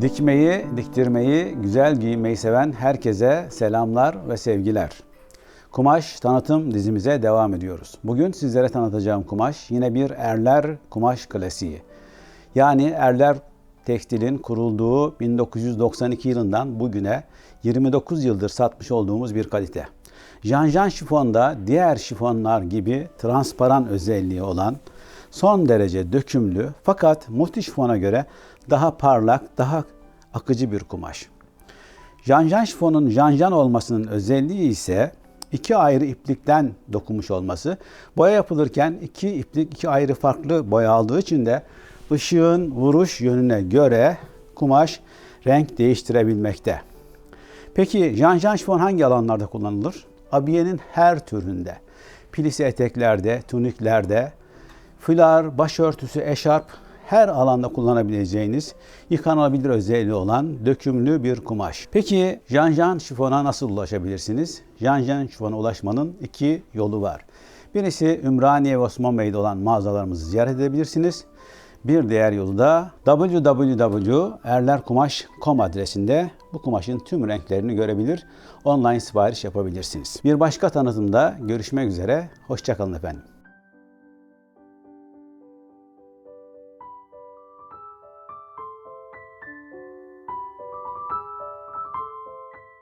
Dikmeyi, diktirmeyi, güzel giyinmeyi seven herkese selamlar ve sevgiler. Kumaş tanıtım dizimize devam ediyoruz. Bugün sizlere tanıtacağım kumaş yine bir erler kumaş klasiği. Yani erler tekstilin kurulduğu 1992 yılından bugüne 29 yıldır satmış olduğumuz bir kalite. Janjan şifonda diğer şifonlar gibi transparan özelliği olan son derece dökümlü fakat multi şifona göre daha parlak, daha akıcı bir kumaş. Janjan şifonun janjan olmasının özelliği ise iki ayrı iplikten dokunmuş olması. Boya yapılırken iki iplik iki ayrı farklı boya aldığı için de ışığın vuruş yönüne göre kumaş renk değiştirebilmekte. Peki janjan şifon hangi alanlarda kullanılır? Abiyenin her türünde. Plise eteklerde, tuniklerde, fular, başörtüsü, eşarp her alanda kullanabileceğiniz yıkanabilir özelliği olan dökümlü bir kumaş. Peki janjan şifona nasıl ulaşabilirsiniz? Janjan şifona ulaşmanın iki yolu var. Birisi Ümraniye ve Osman Bey'de olan mağazalarımızı ziyaret edebilirsiniz. Bir diğer yolu da www.erlerkumaş.com adresinde bu kumaşın tüm renklerini görebilir, online sipariş yapabilirsiniz. Bir başka tanıtımda görüşmek üzere, hoşçakalın efendim.